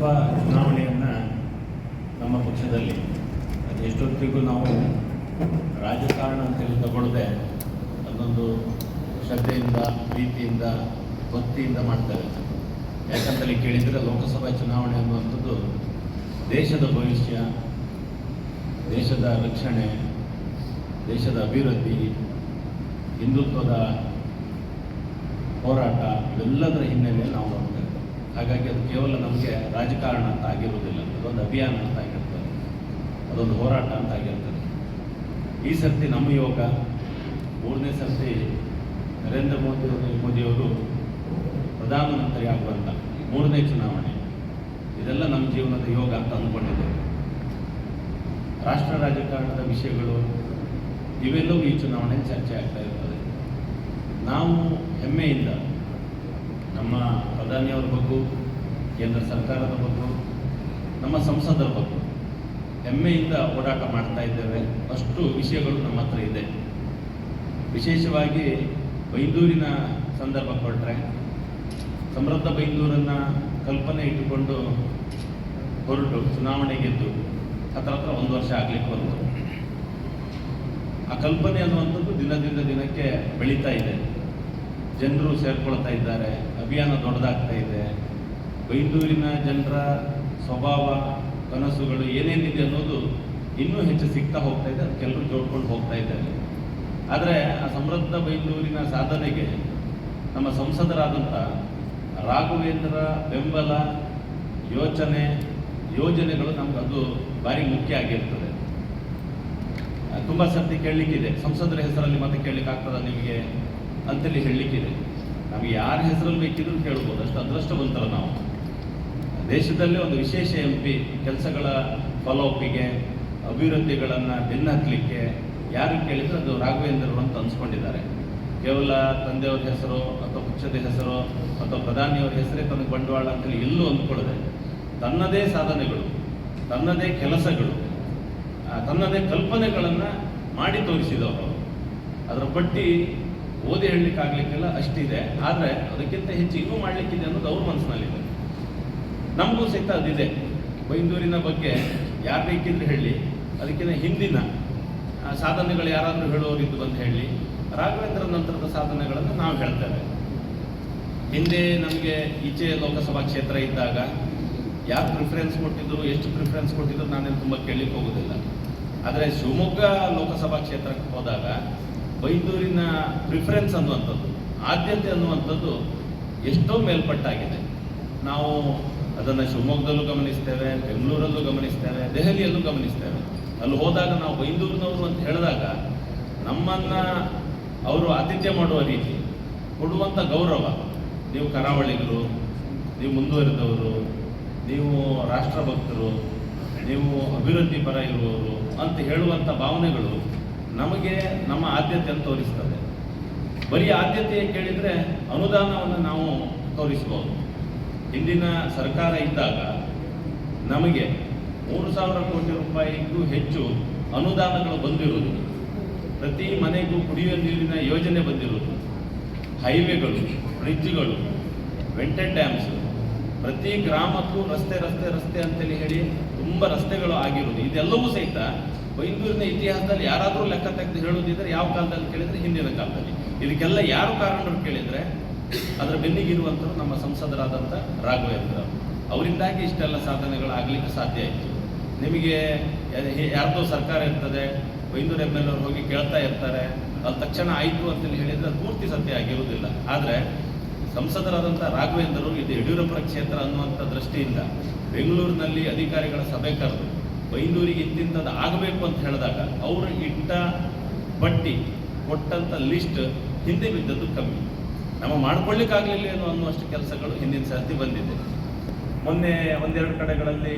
ಲೋಕಸಭಾ ಚುನಾವಣೆಯನ್ನು ನಮ್ಮ ಪಕ್ಷದಲ್ಲಿ ಅದು ಎಷ್ಟೊತ್ತಿಗೂ ನಾವು ರಾಜಕಾರಣ ಅಂತೇಳಿ ತಗೊಳ್ಳದೆ ಅದೊಂದು ಶ್ರದ್ಧೆಯಿಂದ, ಪ್ರೀತಿಯಿಂದ, ಭಕ್ತಿಯಿಂದ ಮಾಡ್ತಾರೆ. ಯಾಕಂತಲ್ಲಿ ಕೇಳಿದರೆ ಲೋಕಸಭಾ ಚುನಾವಣೆ ಅನ್ನುವಂಥದ್ದು ದೇಶದ ಭವಿಷ್ಯ, ದೇಶದ ರಕ್ಷಣೆ, ದೇಶದ ಅಭಿವೃದ್ಧಿ, ಹಿಂದುತ್ವದ ಹೋರಾಟ, ಇವೆಲ್ಲದರ ಹಿನ್ನೆಲೆಯಲ್ಲಿ ನಾವು ಹಾಗಾಗಿ ಅದು ಕೇವಲ ನಮಗೆ ರಾಜಕಾರಣ ಅಂತ ಆಗಿರುವುದಿಲ್ಲ. ಅದೊಂದು ಅಭಿಯಾನ ಅಂತ ಆಗಿರ್ತದೆ. ಅದೊಂದು ಹೋರಾಟ ಅಂತ ಆಗಿರ್ತದೆ. ಈ ಸರ್ತಿ ನಮ್ಮ ಯೋಗ, ಮೂರನೇ ಸರ್ತಿ ನರೇಂದ್ರ ಮೋದಿ ಮೋದಿಯವರು ಪ್ರಧಾನಮಂತ್ರಿ ಆಗುವಂಥ ಮೂರನೇ ಚುನಾವಣೆ. ಇದೆಲ್ಲ ನಮ್ಮ ಜೀವನದ ಯೋಗ ಅಂತ ಅಂದ್ಕೊಂಡಿದ್ದೇವೆ ರಾಷ್ಟ್ರ ರಾಜಕಾರಣದ ವಿಷಯಗಳು, ಇವೆಲ್ಲವೂ ಈ ಚುನಾವಣೆ ಚರ್ಚೆ ಆಗ್ತಾ ಇರ್ತದೆ. ನಾವು ಹೆಮ್ಮೆಯಿಂದ ನಮ್ಮ ಪ್ರಧಾನಿಯವರ ಬಗ್ಗೆ, ಕೇಂದ್ರ ಸರ್ಕಾರದ ಬಗ್ಗೆ, ನಮ್ಮ ಸಂಸದರ ಬಗ್ಗೆ. ಹೆಮ್ಮೆಯಿಂದ ಓಡಾಟ ಮಾಡ್ತಾ ಇದ್ದೇವೆ. ಅಷ್ಟು ವಿಷಯಗಳು ನಮ್ಮ ಹತ್ರ ಇದೆ. ವಿಶೇಷವಾಗಿ ಬೈಂದೂರಿನ ಸಂದರ್ಭ ಕೊಟ್ಟರೆ ಸಮೃದ್ಧ ಬೈಂದೂರನ್ನು ಕಲ್ಪನೆ ಇಟ್ಟುಕೊಂಡು ಹೊರಟು ಚುನಾವಣೆ ಗೆದ್ದು, ಹತ್ರ ಹತ್ರ ಒಂದು ವರ್ಷ ಆಗಲಿಕ್ಕೆ ಬಂತು. ಆ ಕಲ್ಪನೆ ಅನ್ನುವಂಥದ್ದು ದಿನದಿಂದ ದಿನಕ್ಕೆ ಬೆಳೀತಾ ಇದೆ. ಜನರು ಸೇರ್ಕೊಳ್ತಾ ಇದ್ದಾರೆ. ಅಭಿಯಾನ ದೊಡ್ಡದಾಗ್ತಾ ಇದೆ. ಬೈಂದೂರಿನ ಜನರ ಸ್ವಭಾವ, ಕನಸುಗಳು ಏನೇನಿದೆ ಅನ್ನೋದು ಇನ್ನೂ ಹೆಚ್ಚು ಸಿಗ್ತಾ ಹೋಗ್ತಾ ಇದೆ ಅದಕ್ಕೆಲ್ಲರೂ ಜೋಡ್ಕೊಂಡು ಹೋಗ್ತಾ ಇದ್ದಾರೆ ಆದರೆ ಆ ಸಮೃದ್ಧ ಬೈಂದೂರಿನ ಸಾಧನೆಗೆ ನಮ್ಮ ಸಂಸದರಾದಂಥ ರಾಘವೇಂದ್ರ ಬೆಂಬಲ ಯೋಚನೆ, ಯೋಜನೆಗಳು ನಮ್ಗೆ ಅದು ಭಾರಿ ಮುಖ್ಯ ಆಗಿರ್ತದೆ. ತುಂಬ ಸರ್ತಿ ಕೇಳಲಿಕ್ಕಿದೆ. ಸಂಸದರ ಹೆಸರಲ್ಲಿ ಮತ್ತೆ ಕೇಳಲಿಕ್ಕೆ ಆಗ್ತದ ನಿಮಗೆ ಅಂತೇಳಿ ಹೇಳಲಿಕ್ಕಿದೆ. ನಮಗೆ ಯಾರ ಹೆಸರಲ್ಲಿ ಬೇಕಿದ್ರು ಕೇಳ್ಬೋದು ಅಷ್ಟು ಅದೃಷ್ಟವಂತರ ನಾವು. ದೇಶದಲ್ಲಿ ಒಂದು ವಿಶೇಷ ಎಂ ಪಿ ಕೆಲಸಗಳ ಫಾಲೋಅಪ್ಪಿಗೆ ಅಭಿವೃದ್ಧಿಗಳನ್ನು ಬೆನ್ನಹತ್ತಲಿಕ್ಕೆ ಯಾರು ಕೇಳಿದ್ರು ಅದು ರಾಘವೇಂದ್ರರು ಅಂತ ಅನ್ಸ್ಕೊಂಡಿದ್ದಾರೆ. ಕೇವಲ ತಂದೆಯವ್ರ ಹೆಸರು ಅಥವಾ ಪಕ್ಷದ ಹೆಸರು ಅಥವಾ ಪ್ರಧಾನಿಯವ್ರ ಹೆಸರೇ ತನಗೆ ಬಂಡವಾಳ ಅಂತೇಳಿ ಎಲ್ಲೂ ಅಂದ್ಕೊಳ್ಳದೆ ತನ್ನದೇ ಸಾಧನೆಗಳು, ತನ್ನದೇ ಕೆಲಸಗಳು ತನ್ನದೇ ಕಲ್ಪನೆಗಳನ್ನು ಮಾಡಿ ತೋರಿಸಿದವರು ಅದರ ಪಟ್ಟಿ ಓದಿ ಹೇಳಲಿಕ್ಕಾಗಲಿಕ್ಕೆಲ್ಲ, ಅಷ್ಟಿದೆ. ಆದರೆ ಅದಕ್ಕಿಂತ ಹೆಚ್ಚು ಇನ್ನೂ ಮಾಡಲಿಕ್ಕಿದೆ ಅನ್ನೋದು ಅವ್ರ ಮನಸ್ಸಿನಲ್ಲಿದೆ ನಮಗೂ ಸಹಿತ ಅದಿದೆ. ಬೈಂದೂರಿನ ಬಗ್ಗೆ ಯಾರು ಬೇಕಿದ್ರೆ ಹೇಳಿ, ಅದಕ್ಕಿಂತ ಹಿಂದಿನ ಸಾಧನೆಗಳು ಯಾರಾದರೂ ಹೇಳೋರಿದ್ದು ಅಂತ ಹೇಳಿ, ರಾಘವೇಂದ್ರ ನಂತರದ ಸಾಧನೆಗಳನ್ನು ನಾವು ಹೇಳ್ತೇವೆ. ಹಿಂದೆ ನಮಗೆ ಈಚೆ ಲೋಕಸಭಾ ಕ್ಷೇತ್ರ ಇದ್ದಾಗ ಯಾರು ಪ್ರಿಫರೆನ್ಸ್ ಕೊಟ್ಟಿದ್ರು, ಎಷ್ಟು ಪ್ರಿಫರೆನ್ಸ್ ಕೊಟ್ಟಿದ್ರು ನಾನೇನು ತುಂಬ ಕೇಳಲಿಕ್ಕೆ ಹೋಗೋದಿಲ್ಲ. ಆದರೆ ಶಿವಮೊಗ್ಗ ಲೋಕಸಭಾ ಕ್ಷೇತ್ರಕ್ಕೆ ಹೋದಾಗ ಬೈಂದೂರಿನ ಪ್ರಿಫರೆನ್ಸ್ ಅನ್ನುವಂಥದ್ದು, ಆದ್ಯತೆ ಅನ್ನುವಂಥದ್ದು ಎಷ್ಟೋ ಮೇಲ್ಪಟ್ಟಾಗಿದೆ. ನಾವು ಅದನ್ನು ಶಿವಮೊಗ್ಗದಲ್ಲೂ ಗಮನಿಸ್ತೇವೆ, ಬೆಂಗಳೂರಲ್ಲೂ ಗಮನಿಸ್ತೇವೆ, ದೆಹಲಿಯಲ್ಲೂ ಗಮನಿಸ್ತೇವೆ. ಅಲ್ಲಿ ಹೋದಾಗ ನಾವು ಬೈಂದೂರಿನವರು ಅಂತ ಹೇಳಿದಾಗ ನಮ್ಮನ್ನು ಅವರು ಆತಿಥ್ಯ ಮಾಡುವ ರೀತಿ ಕೊಡುವಂಥ ಗೌರವ. ನೀವು ಕರಾವಳಿಗರು, ನೀವು ಮುಂದುವರೆದವರು, ನೀವು ರಾಷ್ಟ್ರಭಕ್ತರು, ನೀವು ಅಭಿವೃದ್ಧಿ ಪರ ಇರುವವರು ಅಂತ ಹೇಳುವಂಥ ಭಾವನೆಗಳು ನಮಗೆ ನಮ್ಮ ಆದ್ಯತೆಯನ್ನು ತೋರಿಸ್ತದೆ. ಬರೀ ಆದ್ಯತೆ ಕೇಳಿದರೆ ಅನುದಾನವನ್ನು ನಾವು ತೋರಿಸ್ಬೋದು. ಹಿಂದಿನ ಸರ್ಕಾರ ಇದ್ದಾಗ ನಮಗೆ ಮೂರು ಸಾವಿರ ಕೋಟಿ ರೂಪಾಯಿಗೂ ಹೆಚ್ಚು ಅನುದಾನಗಳು ಬಂದಿರುವುದು ಪ್ರತಿ ಮನೆಗೂ ಕುಡಿಯುವ ನೀರಿನ ಯೋಜನೆ ಬಂದಿರುವುದು ಹೈವೇಗಳು, ಬ್ರಿಡ್ಜ್ಗಳು ವೆಂಟೆಡ್ ಡ್ಯಾಮ್ಸ್, ಪ್ರತಿ ಗ್ರಾಮಕ್ಕೂ ರಸ್ತೆ ರಸ್ತೆ ರಸ್ತೆ ಅಂತೇಳಿ ಹೇಳಿ ತುಂಬ ರಸ್ತೆಗಳು ಆಗಿರುವುದು ಇದೆಲ್ಲವೂ ಸಹಿತ ಬೈಂದೂರಿನ ಇತಿಹಾಸದಲ್ಲಿ ಯಾರಾದರೂ ಲೆಕ್ಕ ತೆಗೆದು ಹೇಳುವುದಿದ್ರೆ ಯಾವ ಕಾಲದಲ್ಲಿ ಕೇಳಿದರೆ ಹಿಂದಿನ ಕಾಲದಲ್ಲಿ. ಇದಕ್ಕೆಲ್ಲ ಯಾರು ಕಾರಣರು ಕೇಳಿದರೆ ಅದರ ಬೆನ್ನಿಗಿರುವಂಥವ್ರು ನಮ್ಮ ಸಂಸದರಾದಂಥ ರಾಘವೇಂದ್ರ ಅವರಿಂದಾಗಿ ಇಷ್ಟೆಲ್ಲ ಸಾಧನೆಗಳು ಆಗಲಿಕ್ಕೆ ಸಾಧ್ಯ ಆಯಿತು. ನಿಮಗೆ ಯಾರದೋ ಸರ್ಕಾರ ಇರ್ತದೆ, ಬೈಂದೂರು ಎಂ ಎಲ್ ಅವ್ರು ಹೋಗಿ ಕೇಳ್ತಾ ಇರ್ತಾರೆ, ಅದು ತಕ್ಷಣ ಆಯಿತು ಅಂತೇಳಿ ಹೇಳಿದರೆ ಅದು ಪೂರ್ತಿ ಸತ್ಯ ಆಗಿರುವುದಿಲ್ಲ. ಆದರೆ ಸಂಸದರಾದಂಥ ರಾಘವೇಂದ್ರರು ಇದು ಯಡಿಯೂರಪ್ಪರ ಕ್ಷೇತ್ರ ಅನ್ನುವಂಥ ದೃಷ್ಟಿಯಿಂದ ಬೆಂಗಳೂರಿನಲ್ಲಿ ಅಧಿಕಾರಿಗಳ ಸಭೆ ಕರೆದು ಬೈಂದೂರಿಗೆ ಇಂತಿಂಥದ್ದು ಆಗಬೇಕು ಅಂತ ಹೇಳಿದಾಗ ಅವರು ಇಟ್ಟ ಬಟ್ಟಿ ಕೊಟ್ಟಂಥ ಲಿಸ್ಟ್ ಹಿಂದೆ ಬಿದ್ದದ್ದು ಕಮ್ಮಿ. ನಮ್ಮ ಮಾಡ್ಕೊಳ್ಳಿಕ್ಕಾಗಲಿಲ್ಲ ಏನು ಅನ್ನುವಷ್ಟು ಕೆಲಸಗಳು ಹಿಂದಿನ ಸರ್ತಿ ಬಂದಿದೆ. ಮೊನ್ನೆ ಒಂದೆರಡು ಕಡೆಗಳಲ್ಲಿ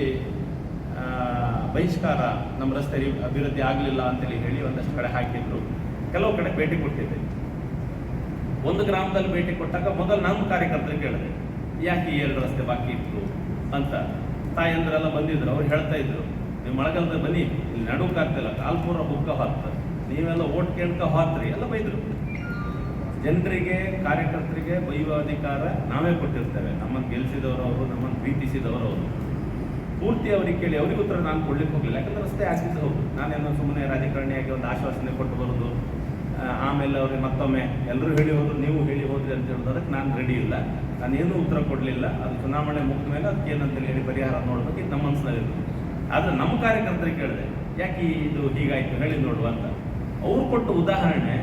ಬಹಿಷ್ಕಾರ ನಮ್ಮ ರಸ್ತೆ ಅಭಿವೃದ್ಧಿ ಆಗಲಿಲ್ಲ ಅಂತೇಳಿ ಹೇಳಿ ಒಂದಷ್ಟು ಕಡೆ ಹಾಕಿದ್ರು. ಕೆಲವು ಕಡೆ ಭೇಟಿ ಕೊಟ್ಟಿದ್ದೆ. ಒಂದು ಗ್ರಾಮದಲ್ಲಿ ಭೇಟಿ ಕೊಟ್ಟಾಗ ಮೊದಲು ನಮ್ಮ ಕಾರ್ಯಕರ್ತರು ಕೇಳಿದೆ. ಯಾಕೆ ಎರಡು ರಸ್ತೆ ಬಾಕಿ ಇತ್ತು ಅಂತ. ತಾಯಂದ್ರೆಲ್ಲ ಬಂದಿದ್ರು, ಅವ್ರು ಹೇಳ್ತಾ ಇದ್ರು. ನೀವು ಮಳೆಗಾಲದಲ್ಲಿ ಬನ್ನಿ, ಇಲ್ಲಿ ನಡುಕಾಗ್ತಿಲ್ಲ ಕಾಲ್ಪುರ ಬುಕ್ಕ ಹೊತ್ತ ನೀವೆಲ್ಲ ಓಟ್ ಕೇಳ್ಕ ಹಾಕ್ರಿ, ಎಲ್ಲ ಬೈದ್ರು. ಜನರಿಗೆ, ಕಾರ್ಯಕರ್ತರಿಗೆ ಬೈಯುವ ಅಧಿಕಾರ ನಾವೇ ಕೊಟ್ಟಿರ್ತೇವೆ. ನಮ್ಮನ್ನು ಗೆಲ್ಲಿಸಿದವರು ಅವರು, ನಮ್ಮನ್ನು ಪ್ರೀತಿಸಿದವರು ಅವರು. ಪೂರ್ತಿ ಅವರಿಗೆ ಕೇಳಿ, ಅವರಿಗೆ ಉತ್ತರ ನಾನು ಕೊಡ್ಲಿಕ್ಕೆ ಹೋಗಲಿಲ್ಲ. ಯಾಕಂದ್ರೆ ರಸ್ತೆ ಆಗಿದ್ದು ಹೌದು. ನಾನೇನೋ ಸುಮ್ಮನೆ ರಾಜಕಾರಣಿಯಾಗಿ ಒಂದು ಆಶ್ವಾಸನೆ ಕೊಟ್ಟು ಬರೋದು ಆಮೇಲೆ ಅವ್ರಿಗೆ ಮತ್ತೊಮ್ಮೆ ಎಲ್ಲರೂ ಹೇಳಿ ಹೋದ್ರು, ನೀವು ಹೇಳಿ ಹೋದ್ರಿ ಅಂತ ಹೇಳೋದಕ್ಕೆ ನಾನು ರೆಡಿ ಇಲ್ಲ. ನಾನೇನು ಉತ್ತರ ಕೊಡಲಿಲ್ಲ. ಅದು ಚುನಾವಣೆ ಮುಗಿದ ಮೇಲೆ ಅದಕ್ಕೆ ಏನಂತೇಳಿ ಹೇಳಿ ಪರಿಹಾರ ನೋಡೋದಕ್ಕೆ ನಮ್ಮ ಮನಸ್ಸಿನಲ್ಲಿತ್ತು ಆದರೆ ನಮ್ಮ ಕಾರ್ಯಕರ್ತರಿಗೆ ಕೇಳಿದೆ, ಯಾಕೆ ಇದು ಹೀಗಾಯ್ತು? ಹೇಳಿ ನೋಡುವ ಅಂತ. ಅವರು ಕೊಟ್ಟ ಉದಾಹರಣೆ,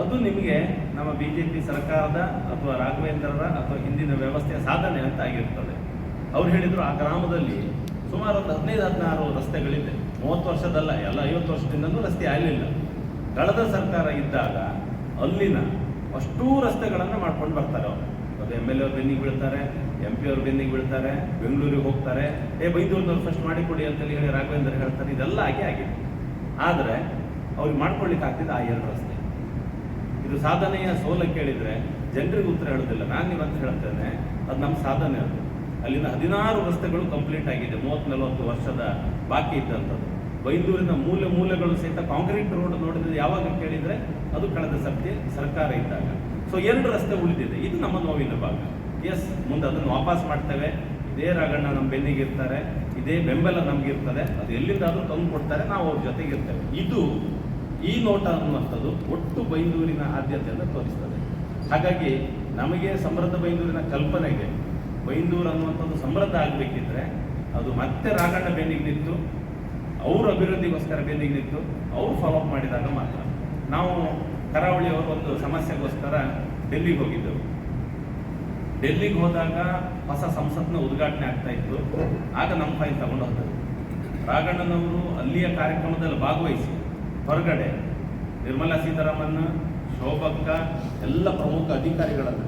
ಅದು ನಿಮಗೆ ನಮ್ಮ ಬಿ ಜೆ ಪಿ ಸರ್ಕಾರದ ಅಥವಾ ರಾಘವೇಂದ್ರರ ಅಥವಾ ಹಿಂದಿನ ವ್ಯವಸ್ಥೆಯ ಸಾಧನೆ ಅಂತ ಆಗಿರ್ತದೆ. ಅವ್ರು ಹೇಳಿದ್ರು, ಆ ಗ್ರಾಮದಲ್ಲಿ ಸುಮಾರು ಒಂದು ಹದಿನೈದು, ಹದಿನಾರು ರಸ್ತೆಗಳಿದೆ. ಮೂವತ್ತು ವರ್ಷದಲ್ಲ, ಎಲ್ಲ ಐವತ್ತು ವರ್ಷದಿಂದಲೂ ರಸ್ತೆ ಆಗಲಿಲ್ಲ. ಕಳೆದ ಸರ್ಕಾರ ಇದ್ದಾಗ ಅಲ್ಲಿನ ಅಷ್ಟೂ ರಸ್ತೆಗಳನ್ನು ಮಾಡ್ಕೊಂಡು ಬರ್ತಾರೆ ಅವರು. ಅದು ಎಂ ಎಲ್ ಎ ಅವ್ರ ಬೆನ್ನಿಗೆ ಬೀಳ್ತಾರೆ ಎಂ ಪಿ ಅವ್ರ ಬೆನ್ನಿಗೆ ಬೀಳ್ತಾರೆ, ಬೆಂಗಳೂರಿಗೆ ಹೋಗ್ತಾರೆ. ಏ ಬೈದೂರಿನವ್ರು ಫಸ್ಟ್ ಮಾಡಿಕೊಡಿ ಅಂತೇಳಿ ಹೇಳಿ ರಾಘವೇಂದ್ರ ಹೇಳ್ತಾರೆ. ಇದೆಲ್ಲ ಆಗಿ ಆಗಿದೆ. ಆದರೆ, ಅವ್ರಿಗೆ ಮಾಡ್ಕೊಳ್ಲಿಕ್ಕೆ ಆಗ್ತಿದೆ ಆ ಎರಡು ರಸ್ತೆ. ಇದು ಸಾಧನೆಯ ಸೋಲ ಕೇಳಿದರೆ ಜನರಿಗೆ ಉತ್ತರ ಹೇಳೋದಿಲ್ಲ. ನಾನು ಇವತ್ತು ಹೇಳ್ತೇನೆ, ಅದು ನಮ್ಮ ಸಾಧನೆ ಅದು. ಅಲ್ಲಿನ ಹದಿನಾರು ರಸ್ತೆಗಳು ಕಂಪ್ಲೀಟ್ ಆಗಿದೆ. ಮೂವತ್ತ್ ನಲವತ್ತು ವರ್ಷದ ಬಾಕಿ ಇದ್ದಂಥದ್ದು. ಬೈಂದೂರಿನ ಮೂಲೆ ಮೂಲೆಗಳು ಸಹಿತ ಕಾಂಕ್ರೀಟ್ ರೋಡ್ ನೋಡಿದ್ರೆ ಯಾವಾಗ ಕೇಳಿದರೆ ಅದು ಕಳೆದ ಸರ್ತಿ ಸರ್ಕಾರ ಇದ್ದಾಗ. ಸೊ ಎರಡು ರಸ್ತೆ ಉಳಿದಿದೆ. ಇದು ನಮ್ಮ ನೋವಿನ ಭಾಗ. ಎಸ್ ಮುಂದೆ ಅದನ್ನು ವಾಪಸ್ ಮಾಡ್ತೇವೆ. ಇದೇ ರಾಗಣ್ಣ ನಮ್ಮ ಬೆನ್ನಿಗಿರ್ತಾರೆ ಇದೇ ಬೆಂಬಲ ನಮಗಿರ್ತದೆ ಅದು ಎಲ್ಲಿಂದಾದರೂ ತಂದು ಕೊಡ್ತಾರೆ. ನಾವು ಅವ್ರ ಜೊತೆಗಿರ್ತೇವೆ ಇದು ಈ ನೋಟ ಅನ್ನುವಂಥದ್ದು ಒಟ್ಟು ಬೈಂದೂರಿನ ಆದ್ಯತೆಯನ್ನು ತೋರಿಸ್ತದೆ. ಹಾಗಾಗಿ ನಮಗೆ ಸಮೃದ್ಧ ಬೈಂದೂರಿನ ಕಲ್ಪನೆಗೆ ಬೈಂದೂರು ಅನ್ನುವಂಥದ್ದು ಸಮೃದ್ಧ ಆಗಬೇಕಿದ್ರೆ ಅದು ಮತ್ತೆ ರಾಗಣ್ಣ ಬೆನ್ನಿಗೆ ನಿಂತು, ಅವ್ರ ಅಭಿವೃದ್ಧಿಗೋಸ್ಕರ ಬೆನ್ನಿಗೆ ನಿಂತು, ಅವ್ರು ಫಾಲೋಅಪ್ ಮಾಡಿದಾಗ ಮಾತ್ರ. ನಾವು ಕರಾವಳಿಯವರು ಒಂದು ಸಮಸ್ಯೆಗೋಸ್ಕರ ಡೆಲ್ಲಿಗೆ ಹೋಗಿದ್ದರು. ಡೆಲ್ಲಿಗೆ ಹೋದಾಗ ಹೊಸ ಸಂಸತ್ನ ಉದ್ಘಾಟನೆ ಆಗ್ತಾ ಇತ್ತು. ಆಗ ನಮ್ಮ ಫೈಲ್ ತಗೊಂಡು ಹೋದರು ರಾಘಣ್ಣನವರು ಅಲ್ಲಿಯ ಕಾರ್ಯಕ್ರಮದಲ್ಲಿ ಭಾಗವಹಿಸಿ, ಹೊರಗಡೆ ನಿರ್ಮಲಾ ಸೀತಾರಾಮನ್, ಶೋಭಕ್ಕ ಎಲ್ಲ ಪ್ರಮುಖ ಅಧಿಕಾರಿಗಳನ್ನು,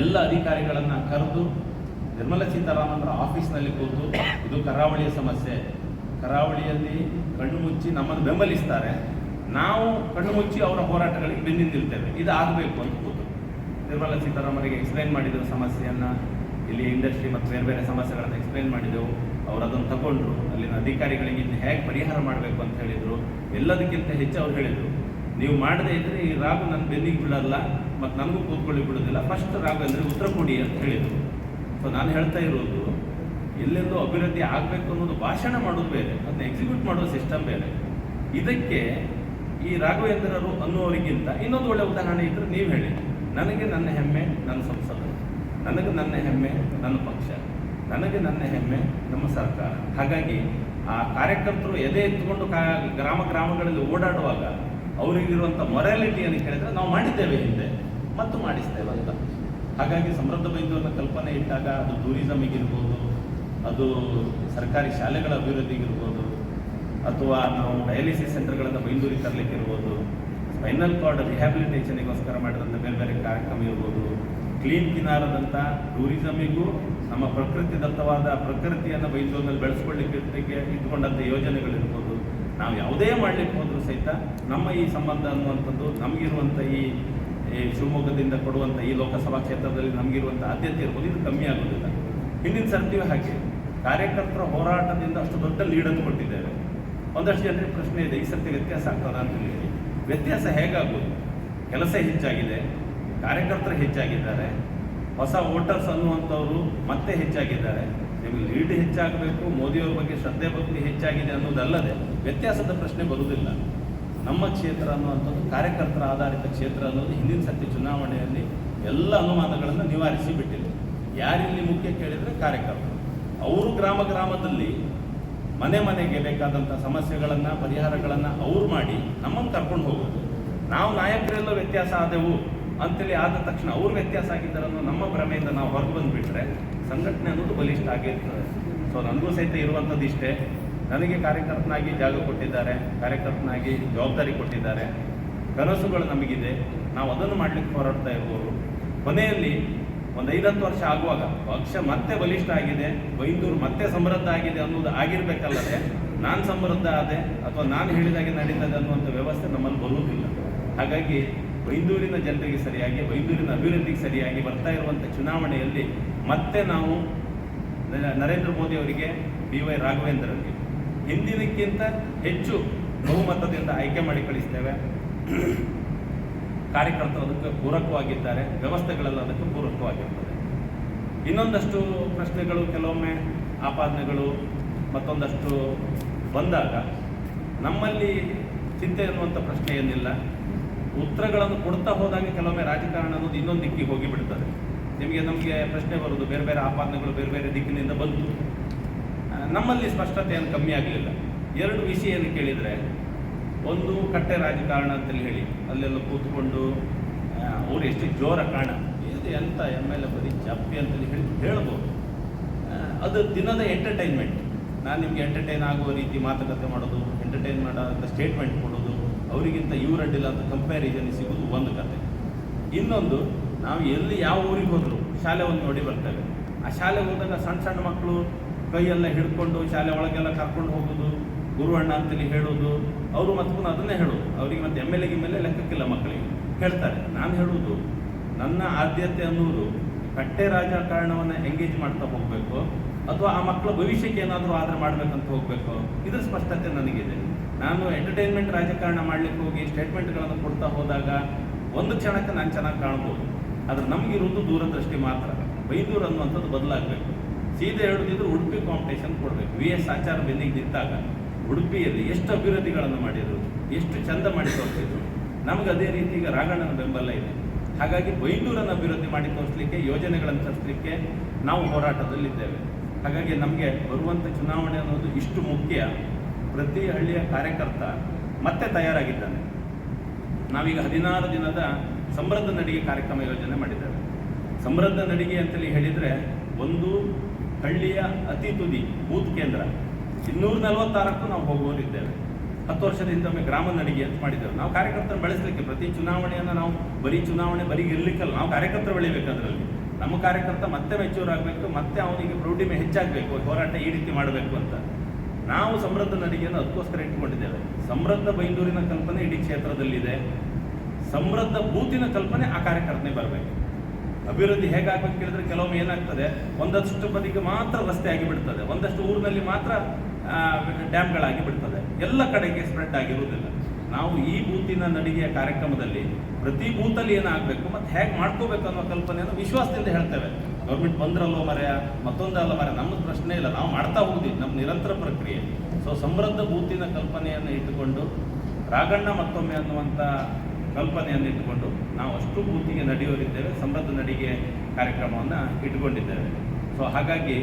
ಎಲ್ಲ ಅಧಿಕಾರಿಗಳನ್ನ ಕರೆದು ನಿರ್ಮಲಾ ಸೀತಾರಾಮನ್ರ ಆಫೀಸ್ನಲ್ಲಿ ಕೂತು ಇದು ಕರಾವಳಿಯ ಸಮಸ್ಯೆ. ಕರಾವಳಿಯಲ್ಲಿ ಕಣ್ಣು ಮುಚ್ಚಿ ನಮ್ಮನ್ನು ಬೆಂಬಲಿಸ್ತಾರೆ. ನಾವು ಕಣ್ಣು ಮುಚ್ಚಿ ಅವರ ಹೋರಾಟಗಳಿಗೆ ಬೆನ್ನಿಂದಿರ್ತೇವೆ ಇದು ಆಗಬೇಕು ಅಂತ ಕೂತು ನಿರ್ಮಲಾ ಸೀತಾರಾಮನಿಗೆ ಎಕ್ಸ್ಪ್ಲೈನ್ ಮಾಡಿದ ಸಮಸ್ಯೆಯನ್ನ. ಇಲ್ಲಿ ಇಂಡಸ್ಟ್ರಿ ಮತ್ತು ಬೇರೆ ಬೇರೆ ಸಮಸ್ಯೆಗಳನ್ನು ಎಕ್ಸ್ಪ್ಲೈನ್ ಮಾಡಿದೆವು ಅವರು ಅದನ್ನು ತಗೊಂಡ್ರು. ಅಲ್ಲಿನ ಅಧಿಕಾರಿಗಳಿಗೆ ಇದನ್ನು ಹೇಗೆ ಪರಿಹಾರ ಮಾಡಬೇಕು ಅಂತ ಹೇಳಿದರು. ಎಲ್ಲದಕ್ಕಿಂತ ಹೆಚ್ಚು ಅವ್ರು ಹೇಳಿದರು. ನೀವು ಮಾಡದೇ ಇದ್ರೆ ಈ ರಾಗು ನನ್ನ ಬೆನ್ನಿಗೆ ಬಿಡಲ್ಲ ಮತ್ತು ನಮಗೂ ಕೂತ್ಕೊಳ್ಳಿ ಬಿಡೋದಿಲ್ಲ. ಫಸ್ಟ್ ರಾಗು ಅಂದರೆ ಉತ್ತರ ಕೊಡಿ ಅಂತ ಹೇಳಿದರು. ಸೊ ನಾನು ಹೇಳ್ತಾ ಇರೋದು ಎಲ್ಲೆಲ್ಲೋ ಅಭಿವೃದ್ಧಿ ಆಗಬೇಕು ಅನ್ನೋದು ಭಾಷಣ ಮಾಡೋದು ಬೇರೆ. ಅದನ್ನ ಎಕ್ಸಿಕ್ಯೂಟ್ ಮಾಡೋ ಸಿಸ್ಟಮ್ ಬೇರೆ. ಇದಕ್ಕೆ ಈ ರಾಘವೇಂದ್ರರು ಅನ್ನುವರಿಗಿಂತ ಇನ್ನೊಂದು ಒಳ್ಳೆ ಉದಾಹರಣೆ ಇದ್ರೆ ನೀವು ಹೇಳಿ. ನನಗೆ ನನ್ನ ಹೆಮ್ಮೆ, ನನ್ನ ಸಂಸದ. ನನಗೆ ನನ್ನ ಹೆಮ್ಮೆ, ನನ್ನ ಪಕ್ಷ. ನನಗೆ ನನ್ನ ಹೆಮ್ಮೆ, ನಮ್ಮ ಸರ್ಕಾರ. ಹಾಗಾಗಿ ಆ ಕಾರ್ಯಕರ್ತರು ಎದೆ ಎತ್ತುಕೊಂಡು ಗ್ರಾಮ ಗ್ರಾಮಗಳಲ್ಲಿ ಓಡಾಡುವಾಗ ಅವರಿಗಿರುವಂಥ ಮೊರಾಲಿಟಿಯನ್ನು ಕೇಳಿದ್ರೆ ನಾವು ಮಾಡಿದ್ದೇವೆ ಹಿಂದೆ ಮತ್ತು ಮಾಡಿಸ್ತೇವೆ ಅಂತ. ಹಾಗಾಗಿ ಸಮೃದ್ಧ ಬೈಂದೂರಿನ ಕಲ್ಪನೆ ಇಟ್ಟಾಗ ಅದು ಟೂರಿಸಮ್ಗಿರ್ಬೋದು ಅದು ಸರ್ಕಾರಿ ಶಾಲೆಗಳ ಅಭಿವೃದ್ಧಿಗಿರ್ಬೋದು ಅಥವಾ ನಾವು ಡಯಾಲಿಸಿಸ್ ಸೆಂಟರ್ಗಳನ್ನು ಬೈಂದೂರಿಗೆ ತರಲಿಕ್ಕಿರ್ಬೋದು ಸ್ಪೈನಲ್ ಕಾರ್ಡ್ ರಿಹ್ಯಾಬಿಲಿಟೇಷನ್ಗೋಸ್ಕರ ಮಾಡಿದಂಥ ಬೇರೆ ಬೇರೆ ಕಾರ್ಯಕ್ರಮ ಇರ್ಬೋದು ಕ್ಲೀನ್ ಕಿನಾರದಂಥ ಟೂರಿಸಮಿಗೂ ನಮ್ಮ ಪ್ರಕೃತಿ ದತ್ತವಾದ ಪ್ರಕೃತಿಯನ್ನು ಬೈಂದೂರಿನಲ್ಲಿ ಬೆಳೆಸ್ಕೊಳ್ಳಿಕ್ಕೆ ಇಟ್ಕೊಂಡಂಥ ಯೋಜನೆಗಳಿರ್ಬೋದು, ನಾವು ಯಾವುದೇ ಮಾಡಲಿಕ್ಕೆ ಹೋದರೂ ಸಹಿತ ನಮ್ಮ ಈ ಸಂಬಂಧ ಅನ್ನುವಂಥದ್ದು ನಮಗಿರುವಂಥ ಈ ಈ ಶಿವಮೊಗ್ಗದಿಂದ ಕೊಡುವಂಥ ಈ ಲೋಕಸಭಾ ಕ್ಷೇತ್ರದಲ್ಲಿ ನಮಗಿರುವಂಥ ಆದ್ಯತೆ ಇರ್ಬೋದು, ಇದು ಕಮ್ಮಿ ಆಗೋದಿಲ್ಲ ಹಿಂದಿನ ಸರ್ತಿಯೂ ಹಾಗೆ. ಕಾರ್ಯಕರ್ತರ ಹೋರಾಟದಿಂದ ಅಷ್ಟು ದೊಡ್ಡ ಲೀಡನ್ನು ಕೊಟ್ಟಿದ್ದೇವೆ. ಒಂದಷ್ಟು ಜನರಿಗೆ ಪ್ರಶ್ನೆ ಇದೆ, ಈ ಸರ್ತಿ ವ್ಯತ್ಯಾಸ ಆಗ್ತದ ಅಂತ ಹೇಳಿ. ವ್ಯತ್ಯಾಸ ಹೇಗಾಗ್ಬೋದು? ಕೆಲಸ ಹೆಚ್ಚಾಗಿದೆ, ಕಾರ್ಯಕರ್ತರು ಹೆಚ್ಚಾಗಿದ್ದಾರೆ, ಹೊಸ ವೋಟರ್ಸ್ ಅನ್ನುವಂಥವ್ರು ಮತ್ತೆ ಹೆಚ್ಚಾಗಿದ್ದಾರೆ. ನಿಮಗೆ ಲೀಡ್ ಹೆಚ್ಚಾಗಬೇಕು, ಮೋದಿಯವ್ರ ಬಗ್ಗೆ ಶ್ರದ್ಧೆ ಭಕ್ತಿ ಹೆಚ್ಚಾಗಿದೆ ಅನ್ನೋದಲ್ಲದೆ ವ್ಯತ್ಯಾಸದ ಪ್ರಶ್ನೆ ಬರುವುದಿಲ್ಲ. ನಮ್ಮ ಕ್ಷೇತ್ರ ಅನ್ನುವಂಥದ್ದು ಕಾರ್ಯಕರ್ತರ ಆಧಾರಿತ ಕ್ಷೇತ್ರ ಅನ್ನೋದು ಹಿಂದಿನ ಸತ್ಯ ಚುನಾವಣೆಯಲ್ಲಿ ಎಲ್ಲ ಅನುಮಾನಗಳನ್ನು ನಿವಾರಿಸಿ ಬಿಟ್ಟಿದೆ. ಯಾರಿಲ್ಲಿ ಮುಖ್ಯ ಕೇಳಿದರೆ ಕಾರ್ಯಕರ್ತರು. ಅವರು ಗ್ರಾಮ ಗ್ರಾಮದಲ್ಲಿ ಮನೆ ಮನೆಗೆ ಬೇಕಾದಂಥ ಸಮಸ್ಯೆಗಳನ್ನು, ಪರಿಹಾರಗಳನ್ನು ಅವ್ರು ಮಾಡಿ ನಮ್ಮನ್ನು ಕರ್ಕೊಂಡು ಹೋಗೋದು. ನಾವು ನಾಯಕರೆಲ್ಲ ವ್ಯತ್ಯಾಸ ಆದೆವು ಅಂತೇಳಿ ಆದ ತಕ್ಷಣ ಅವ್ರು ವ್ಯತ್ಯಾಸ ಆಗಿದ್ದರನ್ನು ನಮ್ಮ ಭ್ರಮೆಯಿಂದ ನಾವು ಹೊರಗೆ ಬಂದುಬಿಟ್ರೆ ಸಂಘಟನೆ ಅನ್ನೋದು ಬಲಿಷ್ಠ ಆಗೇ ಇರ್ತದೆ ಸೊ ನನಗೂ ಸಹಿತ ಇರುವಂಥದ್ದು ಇಷ್ಟೇ. ನನಗೆ ಕಾರ್ಯಕರ್ತನಾಗಿ ಜಾಗ ಕೊಟ್ಟಿದ್ದಾರೆ, ಕಾರ್ಯಕರ್ತನಾಗಿ ಜವಾಬ್ದಾರಿ ಕೊಟ್ಟಿದ್ದಾರೆ. ಕನಸುಗಳು ನಮಗಿದೆ. ನಾವು ಅದನ್ನು ಮಾಡಲಿಕ್ಕೆ ಹೋರಾಡ್ತಾ ಇರುವವರು. ಕೊನೆಯಲ್ಲಿ ಒಂದು ಐದತ್ತು ವರ್ಷ ಆಗುವಾಗ, ಪಕ್ಷ ಮತ್ತೆ ಬಲಿಷ್ಠ ಆಗಿದೆ ಬೈಂದೂರು ಮತ್ತೆ ಸಮೃದ್ಧ ಆಗಿದೆ ಅನ್ನೋದು ಆಗಿರ್ಬೇಕಲ್ಲದೆ, ನಾನು ಸಮೃದ್ಧ ಆದೆ ಅಥವಾ ನಾನು ಹೇಳಿದಾಗೆ ನಡೀತದೆ ಅನ್ನುವಂಥ ವ್ಯವಸ್ಥೆ ನಮ್ಮಲ್ಲಿ ಬರುವುದಿಲ್ಲ. ಹಾಗಾಗಿ ಬೈಂದೂರಿನ ಜನರಿಗೆ ಸರಿಯಾಗಿ ಬೈಂದೂರಿನ ಅಭಿವೃದ್ಧಿಗೆ ಸರಿಯಾಗಿ ಬರ್ತಾ ಇರುವಂಥ ಚುನಾವಣೆಯಲ್ಲಿ ಮತ್ತೆ ನಾವು ನರೇಂದ್ರ ಮೋದಿ ಅವರಿಗೆ ಬಿ ವೈ ರಾಘವೇಂದ್ರರಿಗೆ ಹಿಂದಿನಕ್ಕಿಂತ ಹೆಚ್ಚು ಬಹುಮತದಿಂದ ಆಯ್ಕೆ ಮಾಡಿ ಕಳಿಸ್ತೇವೆ. ಕಾರ್ಯಕರ್ತರು ಅದಕ್ಕೆ ಪೂರಕವಾಗಿದ್ದಾರೆ, ವ್ಯವಸ್ಥೆಗಳೆಲ್ಲ ಅದಕ್ಕೆ ಪೂರಕವಾಗಿರ್ತದೆ. ಇನ್ನೊಂದಷ್ಟು ಪ್ರಶ್ನೆಗಳು, ಕೆಲವೊಮ್ಮೆ ಆಪಾದನೆಗಳು ಮತ್ತೊಂದಷ್ಟು ಬಂದಾಗ ನಮ್ಮಲ್ಲಿ ಚಿಂತೆ ಅನ್ನುವಂಥ ಪ್ರಶ್ನೆ ಏನಿಲ್ಲ. ಉತ್ತರಗಳನ್ನು ಕೊಡ್ತಾ ಹೋದಾಗ ಕೆಲವೊಮ್ಮೆ ರಾಜಕಾರಣ ಅನ್ನೋದು ಇನ್ನೊಂದು ದಿಕ್ಕಿಗೆ ಹೋಗಿಬಿಡ್ತದೆ. ನಿಮಗೆ ನಮಗೆ ಪ್ರಶ್ನೆ ಬರೋದು ಬೇರೆ ಬೇರೆ ಆಪಾದನೆಗಳು ಬೇರೆ ಬೇರೆ ದಿಕ್ಕಿನಿಂದ ಬಂತು. ನಮ್ಮಲ್ಲಿ ಸ್ಪಷ್ಟತೆ ಏನು ಕಮ್ಮಿ ಆಗಲಿಲ್ಲ. ಎರಡು ವಿಷಯ ಏನು ಕೇಳಿದರೆ ಒಂದು ಕಟ್ಟೆ ರಾಜಕಾರಣ ಅಂತೇಳಿ ಹೇಳಿ. ಅಲ್ಲೆಲ್ಲ ಕೂತ್ಕೊಂಡು ಅವ್ರು ಎಷ್ಟು ಜೋರ ಕಾಣ. ಇದು ಎಂಥ ಎಂ ಎಲ್ ಎ ಬರೀ ಚಪ್ಪಿ ಅಂತೇಳಿ ಹೇಳಿ ಹೇಳ್ಬೋದು. ಅದು ದಿನದ ಎಂಟರ್ಟೈನ್ಮೆಂಟ್ ನಾನು ನಿಮಗೆ ಎಂಟರ್ಟೈನ್ ಆಗುವ ರೀತಿ ಮಾತುಕತೆ ಮಾಡೋದು ಎಂಟರ್ಟೈನ್ ಮಾಡೋಂಥ ಸ್ಟೇಟ್ಮೆಂಟ್ ಕೊಡೋದು, ಅವರಿಗಿಂತ ಇವ್ರು ಅಡ್ಡಿಲ್ಲ ಅಂತ ಕಂಪ್ಯಾರಿಸನ್ ಸಿಗೋದು ಒಂದು ಕತೆ. ಇನ್ನೊಂದು, ನಾವು ಎಲ್ಲಿ ಯಾವ ಊರಿಗೆ ಹೋದ್ರು ಶಾಲೆ ಒಂದು ನೋಡಿ ಬರ್ತೇವೆ. ಆ ಶಾಲೆಗೆ ಹೋದಾಗ ಸಣ್ಣ ಸಣ್ಣ ಮಕ್ಕಳು ಕೈಯೆಲ್ಲ ಹಿಡ್ಕೊಂಡು ಶಾಲೆ ಒಳಗೆಲ್ಲ ಕರ್ಕೊಂಡು ಹೋಗೋದು ಗುರು ಅಣ್ಣ ಅಂತೇಳಿ ಹೇಳೋದು ಅವರು ಮತ್ತೆ ಅದನ್ನೇ ಹೇಳೋದು ಅವರಿಗೆ ಮತ್ತೆ ಎಂ ಎಲ್ ಎ ಮೇಲೆ ಲೆಕ್ಕಕ್ಕಿಲ್ಲ ಮಕ್ಕಳಿಗೆ. ಹೇಳ್ತಾರೆ, ನಾನು ಹೇಳುವುದು, ನನ್ನ ಆದ್ಯತೆ ಅನ್ನೋದು ಕಟ್ಟೆ ರಾಜಕಾರಣವನ್ನು ಎಂಗೇಜ್ ಮಾಡ್ತಾ ಹೋಗಬೇಕು, ಅಥವಾ ಆ ಮಕ್ಕಳ ಭವಿಷ್ಯಕ್ಕೆ ಏನಾದರೂ ಆದರೆ ಮಾಡಬೇಕಂತ ಹೋಗಬೇಕು. ಇದ್ರ ಸ್ಪಷ್ಟತೆ ನನಗಿದೆ. ನಾನು ಎಂಟರ್ಟೈನ್ಮೆಂಟ್ ರಾಜಕಾರಣ ಮಾಡ್ಲಿಕ್ಕೆ ಹೋಗಿ ಸ್ಟೇಟ್ಮೆಂಟ್ಗಳನ್ನು ಕೊಡ್ತಾ ಹೋದಾಗ ಒಂದು ಕ್ಷಣಕ್ಕೆ ನಾನು ಚೆನ್ನಾಗಿ ಕಾಣ್ಬೋದು. ಆದರೆ ನಮಗಿರುವುದು ದೂರದೃಷ್ಟಿ ಮಾತ್ರ. ಬೈದೂರು ಅನ್ನುವಂಥದ್ದು ಬದಲಾಗಬೇಕು. ಸೀದಾ ಹೇಳೋದಿದ್ರೆ ಉಡುಪಿ ಕಾಂಪಿಟೇಷನ್ ಕೊಡಬೇಕು. ವಿ ಎಸ್ ಆಚಾರ ಬೆನ್ನಿಗೆ ನಿಂತಾಗ. ಉಡುಪಿಯಲ್ಲಿ ಎಷ್ಟು ಅಭಿವೃದ್ಧಿಗಳನ್ನು ಮಾಡಿದರು, ಎಷ್ಟು ಚಂದ ಮಾಡಿ ತೋರಿಸಿದ್ರು. ನಮ್ಗೆ ಅದೇ ರೀತಿ ಈಗ ರಾಘಣ್ಣನ ಬೆಂಬಲ ಇದೆ. ಹಾಗಾಗಿ ಬೈಂದೂರನ್ನು ಅಭಿವೃದ್ಧಿ ಮಾಡಿ ತೋರಿಸಲಿಕ್ಕೆ, ಯೋಜನೆಗಳನ್ನು ತರಿಸಲಿಕ್ಕೆ ನಾವು ಹೋರಾಟದಲ್ಲಿದ್ದೇವೆ. ಹಾಗಾಗಿ ನಮಗೆ ಬರುವಂಥ ಚುನಾವಣೆ ಅನ್ನೋದು ಇಷ್ಟು ಮುಖ್ಯ. ಪ್ರತಿ ಹಳ್ಳಿಯ ಕಾರ್ಯಕರ್ತ ಮತ್ತೆ ತಯಾರಾಗಿದ್ದಾನೆ. ನಾವೀಗ ಹದಿನಾರು ದಿನದ ಸಮೃದ್ಧ ನಡಿಗೆ ಕಾರ್ಯಕ್ರಮ ಯೋಜನೆ ಮಾಡಿದ್ದೇವೆ. ಸಮೃದ್ಧ ನಡಿಗೆ ಅಂತೇಳಿ ಹೇಳಿದರೆ ಒಂದು ಹಳ್ಳಿಯ ಅತಿ ತುದಿ, ಬೂತ್ ಕೇಂದ್ರ. ಇನ್ನೂರ ನಲವತ್ತಾರಕ್ಕೂ ನಾವು ಹೋಗುವವರಿದ್ದೇವೆ ಹತ್ತು ವರ್ಷದ ಹಿಂದೊಮ್ಮೆ ಗ್ರಾಮ ನಡಿಗೆ ಅಂತ ಮಾಡಿದ್ದೇವೆ. ನಾವು ಕಾರ್ಯಕರ್ತರು ಬೆಳೆಸಲಿಕ್ಕೆ ಪ್ರತಿ ಚುನಾವಣೆಯನ್ನು ನಾವು ಬರೀ ಚುನಾವಣೆ ಬರೀ ಇರ್ಲಿಕ್ಕಲ್ಲ, ನಾವು ಕಾರ್ಯಕರ್ತರು ಬೆಳಿಬೇಕು ಅದರಲ್ಲಿ. ನಮ್ಮ ಕಾರ್ಯಕರ್ತ ಮತ್ತೆ ಮೆಚೂರ್ ಆಗಬೇಕು, ಮತ್ತೆ ಅವನಿಗೆ ಪ್ರೌಢಿಮೆ ಹೆಚ್ಚಾಗಬೇಕು, ಹೋರಾಟ ಈ ರೀತಿ ಮಾಡಬೇಕು ಅಂತ. ನಾವು ಸಮೃದ್ಧ ನಡಿಗೆಯನ್ನು ಅದಕ್ಕೋಸ್ಕರ ಇಟ್ಕೊಂಡಿದ್ದೇವೆ ಸಮೃದ್ಧ ಬೈಂದೂರಿನ ಕಲ್ಪನೆ ಇಡೀ ಕ್ಷೇತ್ರದಲ್ಲಿದೆ. ಸಮೃದ್ಧ ಬೂತಿನ ಕಲ್ಪನೆ ಆ ಕಾರ್ಯಕರ್ತನೆ ಬರಬೇಕು. ಅಭಿವೃದ್ಧಿ ಹೇಗಾಗಬೇಕು ಕೇಳಿದ್ರೆ ಕೆಲವೊಮ್ಮೆ ಏನಾಗ್ತದೆ? ಒಂದಷ್ಟು ಬದಿಗೆ ಮಾತ್ರ ರಸ್ತೆ ಆಗಿಬಿಡ್ತದೆ. ಒಂದಷ್ಟು ಊರಿನಲ್ಲಿ ಮಾತ್ರ ಡ್ಯಾಮ್ಗಳಾಗಿ ಬಿಡ್ತದೆ. ಎಲ್ಲ ಕಡೆಗೆ ಸ್ಪ್ರೆಡ್ ಆಗಿರುವುದಿಲ್ಲ ನಾವು ಈ ಬೂತಿನ ನಡಿಗೆಯ ಕಾರ್ಯಕ್ರಮದಲ್ಲಿ ಪ್ರತಿ ಬೂತಲ್ಲಿ ಏನಾಗಬೇಕು ಮತ್ತು ಹೇಗೆ ಮಾಡ್ಕೋಬೇಕು ಅನ್ನೋ ಕಲ್ಪನೆಯನ್ನು ವಿಶ್ವಾಸದಿಂದ ಹೇಳ್ತೇವೆ. ಗೌರ್ಮೆಂಟ್ ಬಂದ್ರಲ್ಲೋ ಮರೆಯ ಮತ್ತೊಂದಲ್ಲ ಮರೆಯ ನಮ್ಮದು ಪ್ರಶ್ನೆ ಇಲ್ಲ. ನಾವು ಮಾಡ್ತಾ ಹೋಗ್ತೀವಿ ನಮ್ಮ ನಿರಂತರ ಪ್ರಕ್ರಿಯೆ. ಸೊ ಸಮೃದ್ಧ ಬೂತಿನ ಕಲ್ಪನೆಯನ್ನು ಇಟ್ಟುಕೊಂಡು, ರಾಗಣ್ಣ ಮತ್ತೊಮ್ಮೆ ಅನ್ನುವಂಥ ಕಲ್ಪನೆಯನ್ನು ಇಟ್ಟುಕೊಂಡು, ನಾವು ಅಷ್ಟು ಬೂತಿಗೆ ನಡೆಯೋರಿದ್ದೇವೆ. ಸಮೃದ್ಧ ನಡಿಗೆ ಕಾರ್ಯಕ್ರಮವನ್ನು ಇಟ್ಕೊಂಡಿದ್ದೇವೆ ಸೊ ಹಾಗಾಗಿ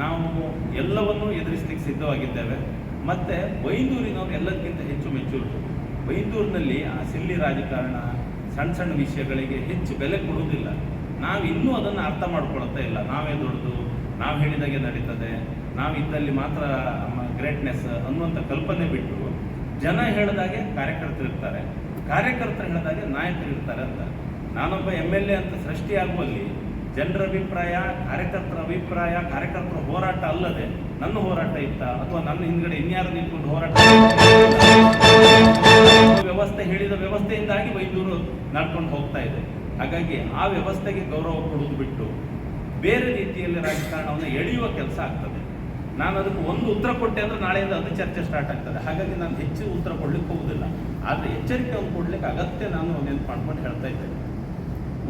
ನಾವು ಎಲ್ಲವನ್ನೂ ಎದುರಿಸಲಿಕ್ಕೆ ಸಿದ್ಧವಾಗಿದ್ದೇವೆ. ಮತ್ತು ಬೈಂದೂರಿನವ್ರು ಎಲ್ಲದಕ್ಕಿಂತ ಹೆಚ್ಚು ಮೆಚ್ಚೂರು ಬೈಂದೂರಿನಲ್ಲಿ ಆ ಸಿಲ್ಲಿ ರಾಜಕಾರಣ ಸಣ್ಣ ಸಣ್ಣ ವಿಷಯಗಳಿಗೆ ಹೆಚ್ಚು ಬೆಲೆ ಕೊಡುವುದಿಲ್ಲ. ನಾವು ಇನ್ನೂ ಅದನ್ನು ಅರ್ಥ ಮಾಡ್ಕೊಳ್ತಾ ಇಲ್ಲ. ನಾವೇ ದೊಡ್ಡದು, ನಾವು ಹೇಳಿದಾಗೆ ನಡೀತದೆ, ನಾವು ಇದ್ದಲ್ಲಿ ಮಾತ್ರ ಗ್ರೇಟ್ನೆಸ್ ಅನ್ನುವಂಥ ಕಲ್ಪನೆ ಬಿಟ್ಟು ಜನ ಹೇಳಿದಾಗೆ ಕಾರ್ಯಕರ್ತರು ಇರ್ತಾರೆ. ಕಾರ್ಯಕರ್ತರು ಹೇಳಿದಾಗೆ ನಾಯಕರು ಇರ್ತಾರೆ ಅಂತ. ನಾನೊಬ್ಬ ಎಂ ಎಲ್ ಎ ಅಂತ ಸೃಷ್ಟಿಯಾಗುವಲ್ಲಿ ಜನರ ಅಭಿಪ್ರಾಯ, ಕಾರ್ಯಕರ್ತರ ಅಭಿಪ್ರಾಯ, ಕಾರ್ಯಕರ್ತರ ಹೋರಾಟ ಅಲ್ಲದೆ ನನ್ನ ಹೋರಾಟ ಇತ್ತ? ಅಥವಾ ನನ್ನ ಹಿಂದ್ಗಡೆ ಇನ್ಯಾರು ನಿಂತ್ಕೊಂಡು ಹೋರಾಟ ವ್ಯವಸ್ಥೆ ಹೇಳಿದ ವ್ಯವಸ್ಥೆಯಿಂದಾಗಿ ವೈದ್ಯರು ನಡ್ಕೊಂಡು ಹೋಗ್ತಾ ಇದೆ. ಹಾಗಾಗಿ ಆ ವ್ಯವಸ್ಥೆಗೆ ಗೌರವ ಕೊಡುವುದು ಬಿಟ್ಟು ಬೇರೆ ರೀತಿಯಲ್ಲಿ ರಾಜಕಾರಣವನ್ನು ಎಳೆಯುವ ಕೆಲಸ ಆಗ್ತದೆ. ನಾನು ಅದಕ್ಕೆ ಒಂದು ಉತ್ತರ ಕೊಟ್ಟೆ ಅಂದ್ರೆ ನಾಳೆಯಿಂದ ಅದು ಚರ್ಚೆ ಸ್ಟಾರ್ಟ್ ಆಗ್ತದೆ. ಹಾಗಾಗಿ ನಾನು ಹೆಚ್ಚು ಉತ್ತರ ಕೊಡ್ಲಿಕ್ಕೆ ಹೋಗುದಿಲ್ಲ. ಆದರೆ ಎಚ್ಚರಿಕೆ ಕೊಡ್ಲಿಕ್ಕೆ ಅಗತ್ಯ ನಾನು ನೆನ್ಪು ಮಾಡ್ಕೊಂಡು ಹೇಳ್ತಾ ಇದ್ದೇನೆ.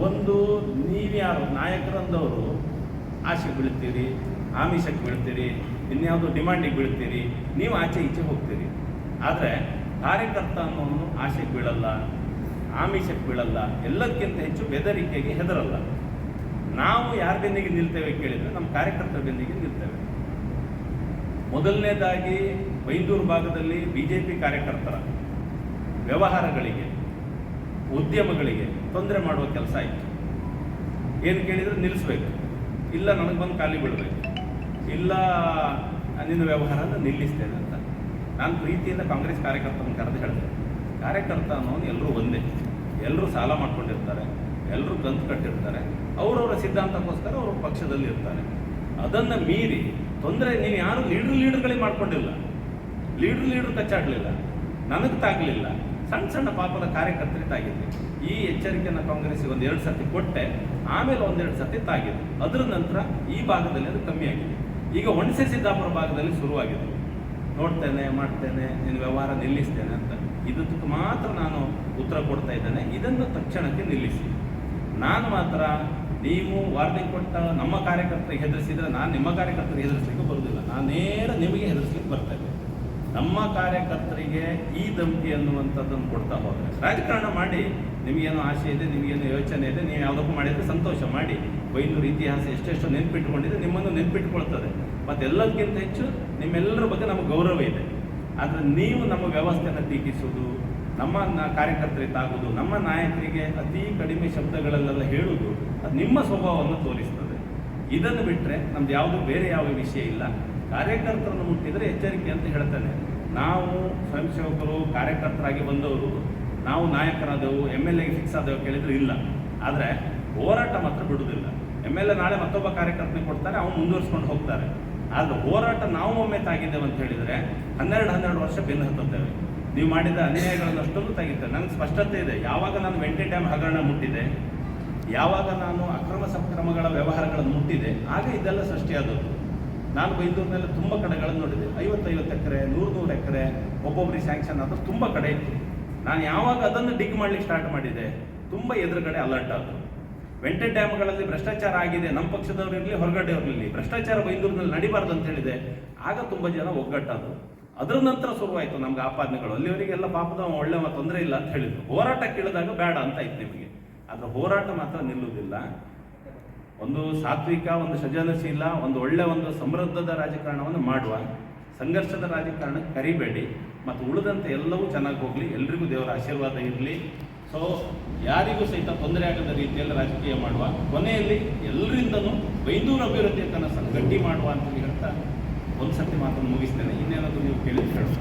ಒಂದು ನೀವ್ಯಾರು ನಾಯಕರಂದವರು ಆಸೆಗೆ ಬೀಳ್ತೀರಿ, ಆಮಿಷಕ್ಕೆ ಬೀಳ್ತೀರಿ, ಇನ್ಯಾವುದೋ ಡಿಮ್ಯಾಂಡಿಗೆ ಬೀಳ್ತೀರಿ, ನೀವು ಆಚೆ ಈಚೆ ಹೋಗ್ತೀರಿ. ಆದರೆ ಕಾರ್ಯಕರ್ತ ಅನ್ನೋನು ಆಸೆಗೆ ಬೀಳಲ್ಲ, ಆಮಿಷಕ್ಕೆ ಬೀಳಲ್ಲ ಎಲ್ಲಕ್ಕಿಂತ ಹೆಚ್ಚು ಬೆದರಿಕೆಗೆ ಹೆದರಲ್ಲ. ನಾವು ಯಾರ ಬೆನ್ನಿಗೆ ನಿಲ್ತೇವೆ ಕೇಳಿದರೆ ನಮ್ಮ ಕಾರ್ಯಕರ್ತರ ಬೆನ್ನಿಗೆ ನಿಲ್ತೇವೆ. ಮೊದಲನೇದಾಗಿ ಬೈಂದೂರು ಭಾಗದಲ್ಲಿ ಬಿ ಜೆ ಪಿ ಕಾರ್ಯಕರ್ತರ ವ್ಯವಹಾರಗಳಿಗೆ ಉದ್ಯಮಗಳಿಗೆ ತೊಂದರೆ ಮಾಡುವ ಕೆಲಸ ಆಯಿತು. ಏನು ಕೇಳಿದರೆ ನಿಲ್ಲಿಸ್ಬೇಕು. ಇಲ್ಲ ನನಗೆ ಬಂದು ಖಾಲಿ ಬಿಡಬೇಕು ಇಲ್ಲ ನಿನ್ನ ವ್ಯವಹಾರನ ನಿಲ್ಲಿಸ್ತೇನೆ ಅಂತ. ನಾನು ಪ್ರೀತಿಯಿಂದ ಕಾಂಗ್ರೆಸ್ ಕಾರ್ಯಕರ್ತನ ಕರೆದು ಹೇಳಿದೆ. ಕಾರ್ಯಕರ್ತ ಅನ್ನೋನು ಎಲ್ಲರೂ ಒಂದೇ. ಎಲ್ಲರೂ ಸಾಲ ಮಾಡ್ಕೊಂಡಿರ್ತಾರೆ. ಎಲ್ಲರೂ ಕಂತು ಕಟ್ಟಿರ್ತಾರೆ. ಅವರವರ ಸಿದ್ಧಾಂತಕ್ಕೋಸ್ಕರ ಅವರು ಪಕ್ಷದಲ್ಲಿ ಇರ್ತಾರೆ. ಅದನ್ನು ಮೀರಿ ತೊಂದರೆ ನೀವು ಯಾರು ಲೀಡ್ರ್ ಲೀಡ್ರ್ಗಳಿಗೆ ಮಾಡ್ಕೊಂಡಿಲ್ಲ. ಲೀಡ್ರ್ ಲೀಡ್ರ್ ಕಚ್ಚಾಡಲಿಲ್ಲ. ನನಗೆ ತಾಗಲಿಲ್ಲ. ಸಣ್ಣ ಸಣ್ಣ ಪಾಪದ ಕಾರ್ಯಕರ್ತರಿ ತಾಗಿದ್ವಿ ಈ ಎಚ್ಚರಿಕೆಯನ್ನು ಕಾಂಗ್ರೆಸ್ಗೆ ಒಂದು ಎರಡು ಸರ್ತಿ ಕೊಟ್ಟೆ, ಆಮೇಲೆ ಒಂದೆರಡು ಸರ್ತಿ ತಾಗಿದೆ ಅದರ ನಂತರ ಈ ಭಾಗದಲ್ಲಿ ಅದು ಕಮ್ಮಿ ಆಗಿದೆ. ಈಗ ಒಣಸೆ ಸಿದ್ದಾಪುರ ಭಾಗದಲ್ಲಿ ಶುರುವಾಗಿದೆ. ನೋಡ್ತೇನೆ, ಮಾಡ್ತೇನೆ, ನಿನ್ನ ವ್ಯವಹಾರ ನಿಲ್ಲಿಸ್ತೇನೆ ಅಂತ. ಇದಕ್ಕೆ ಮಾತ್ರ ನಾನು ಉತ್ತರ ಕೊಡ್ತಾ ಇದ್ದೇನೆ. ಇದನ್ನು ತಕ್ಷಣಕ್ಕೆ ನಿಲ್ಲಿಸಿ. ನಾನು ಮಾತ್ರ ನೀವು ವಾರ್ನಿಂಗ್ ಕೊಟ್ಟ ನಮ್ಮ ಕಾರ್ಯಕರ್ತರಿಗೆ ಹೆದರಿಸಿದ್ರೆ, ನಾನು ನಿಮ್ಮ ಕಾರ್ಯಕರ್ತರಿಗೆ ಹೆದರಿಸಲಿಕ್ಕೆ ಬರುವುದಿಲ್ಲ ನಾನು ನೇರ ನಿಮಗೆ ಹೆದರಿಸಲಿಕ್ಕೆ ಬರ್ತಾ ನಮ್ಮ ಕಾರ್ಯಕರ್ತರಿಗೆ ಈ ಧಮಕಿ ಅನ್ನುವಂಥದ್ದನ್ನು ಕೊಡ್ತಾ ಹೋದರೆ. ರಾಜಕಾರಣ ಮಾಡಿ, ನಿಮಗೇನು ಆಸೆ ಇದೆ, ನಿಮಗೇನು ಯೋಚನೆ ಇದೆ, ನೀವು ಯಾವುದಕ್ಕೂ ಮಾಡಿದರೆ ಸಂತೋಷ. ಮಾಡಿ ಬೈನೂರು ಇತಿಹಾಸ ಎಷ್ಟೆಷ್ಟು ನೆನ್ಪಿಟ್ಕೊಂಡಿದೆ, ನಿಮ್ಮನ್ನು ನೆನ್ಪಿಟ್ಕೊಳ್ತದೆ. ಮತ್ತು ಎಲ್ಲದಕ್ಕಿಂತ ಹೆಚ್ಚು ನಿಮ್ಮೆಲ್ಲರ ಬಗ್ಗೆ ನಮಗೆ ಗೌರವ ಇದೆ. ಆದರೆ ನೀವು ನಮ್ಮ ವ್ಯವಸ್ಥೆಯನ್ನು ಟೀಕಿಸುವುದು, ನಮ್ಮ ಕಾರ್ಯಕರ್ತರಿಗೆ ತಾಗುವುದು, ನಮ್ಮ ನಾಯಕರಿಗೆ ಅತಿ ಕಡಿಮೆ ಶಬ್ದಗಳಲ್ಲೆಲ್ಲ ಹೇಳುವುದು, ಅದು ನಿಮ್ಮ ಸ್ವಭಾವವನ್ನು ತೋರಿಸ್ತದೆ. ಇದನ್ನು ಬಿಟ್ಟರೆ ನಮ್ದು ಯಾವುದು ಬೇರೆ ಯಾವ ವಿಷಯ ಇಲ್ಲ. ಕಾರ್ಯಕರ್ತರನ್ನು ಮುಟ್ಟಿದರೆ ಎಚ್ಚರಿಕೆ ಅಂತ ಹೇಳ್ತಾನೆ. ನಾವು ಸ್ವಯಂ ಸೇವಕರು ಕಾರ್ಯಕರ್ತರಾಗಿ ಬಂದವರು, ನಾವು ನಾಯಕರಾದವು ಎಂ ಎಲ್ ಎಗೆ ಫಿಕ್ಸ್ ಆದವು ಕೇಳಿದ್ರೆ ಇಲ್ಲ. ಆದರೆ ಹೋರಾಟ ಮಾತ್ರ ಬಿಡುವುದಿಲ್ಲ. ಎಂ ಎಲ್ ಎ ನಾಳೆ ಮತ್ತೊಬ್ಬ ಕಾರ್ಯಕರ್ತನಿಗೆ ಕೊಡ್ತಾರೆ, ಅವನು ಮುಂದುವರಿಸ್ಕೊಂಡು ಹೋಗ್ತಾರೆ. ಆದರೆ ಹೋರಾಟ ನಾವು ಒಮ್ಮೆ ತಾಗಿದ್ದೇವೆ ಅಂತ ಹೇಳಿದರೆ ಹನ್ನೆರಡು ಹನ್ನೆರಡು ವರ್ಷ ಬೆನ್ನು ಹತ್ತುತ್ತೇವೆ. ನೀವು ಮಾಡಿದ ಅನ್ಯಾಯಗಳನ್ನು ಅಷ್ಟೊಂದು ತೆಗಿತಾರೆ ನನಗೆ ಸ್ಪಷ್ಟತೆ ಇದೆ. ಯಾವಾಗ ನಾನು ವೆಂಟಿ ಡ್ಯಾಮ್ ಹಗರಣ ಮುಟ್ಟಿದೆ, ಯಾವಾಗ ನಾನು ಅಕ್ರಮ ಸಕ್ರಮಗಳ ವ್ಯವಹಾರಗಳನ್ನು ಮುಟ್ಟಿದೆ, ಆಗ ಇದೆಲ್ಲ ಸೃಷ್ಟಿಯಾದದ್ದು. ನಾನು ಬೈದೂರಿನಲ್ಲಿ ತುಂಬ ಕಡೆಗಳನ್ನು ನೋಡಿದೆ. ಐವತ್ತೈವತ್ತು ಎಕರೆ, ನೂರು ನೂರು ಎಕರೆ ಒಬ್ಬೊಬ್ಬರಿಗೆ ಸ್ಯಾಂಕ್ಷನ್ ಆದರೂ ತುಂಬ ಕಡೆ ಇತ್ತು. ನಾನು ಯಾವಾಗ ಅದನ್ನು ಡಿಗ್ ಮಾಡ್ಲಿಕ್ಕೆ ಸ್ಟಾರ್ಟ್ ಮಾಡಿದೆ, ತುಂಬ ಎದುರುಗಡೆ ಅಲರ್ಟ್ ಆದರು ವೆಂಟೆಡ್ ಡ್ಯಾಮ್ಗಳಲ್ಲಿ ಭ್ರಷ್ಟಾಚಾರ ಆಗಿದೆ, ನಮ್ಮ ಪಕ್ಷದವರಿರಲಿ ಹೊರಗಡೆ ಇರಲಿ, ಭ್ರಷ್ಟಾಚಾರ ಬೈಂದೂರಿನಲ್ಲಿ ನಡಿಬಾರ್ದು ಅಂತ ಹೇಳಿದೆ. ಆಗ ತುಂಬ ಜನ ಒಗ್ಗಟ್ಟಾದರು. ಅದರ ನಂತರ ಶುರುವಾಯಿತು ನಮ್ಗೆ ಆಪಾದನೆಗಳು. ಅಲ್ಲಿವರಿಗೆಲ್ಲ ಪಾಪದ ಅವ ಒಳ್ಳೆ ತೊಂದರೆ ಇಲ್ಲ ಅಂತ ಹೇಳಿದ್ರು. ಹೋರಾಟ ಕೇಳಿದಾಗ ಬೇಡ ಅಂತ ಇತ್ತು ನಿಮಗೆ. ಆದರೆ ಹೋರಾಟ ಮಾತ್ರ ನಿಲ್ಲುವುದಿಲ್ಲ. ಒಂದು ಸಾತ್ವಿಕ, ಒಂದು ಸೃಜನಶೀಲ, ಒಂದು ಒಳ್ಳೆ ಒಂದು ಸಮೃದ್ಧದ ರಾಜಕಾರಣವನ್ನು ಮಾಡುವ, ಸಂಘರ್ಷದ ರಾಜಕಾರಣ ಕರಿಬೇಡಿ, ಮತ್ತು ಉಳಿದಂತೆ ಎಲ್ಲವೂ ಚೆನ್ನಾಗಿ ಹೋಗಲಿ, ಎಲ್ರಿಗೂ ದೇವರ ಆಶೀರ್ವಾದ ಇರಲಿ. ಸೊ ಯಾರಿಗೂ ಸಹಿತ ತೊಂದರೆ ಆಗದ ರೀತಿಯಲ್ಲಿ ರಾಜಕೀಯ ಮಾಡುವ, ಕೊನೆಯಲ್ಲಿ ಎಲ್ಲರಿಂದನೂ ಬೈಂದೂರು ಅಭಿವೃದ್ಧಿಯ ಕನಸನ್ನು ಗಟ್ಟಿ ಮಾಡುವ ಅಂತ ಹೇಳ್ತಾ ಒಂದು ಸತಿ ಮಾತನ್ನು ಮುಗಿಸ್ತೇನೆ. ಇನ್ನೇನಾದರೂ ನೀವು ಕೇಳಿ ಹೇಳಿ.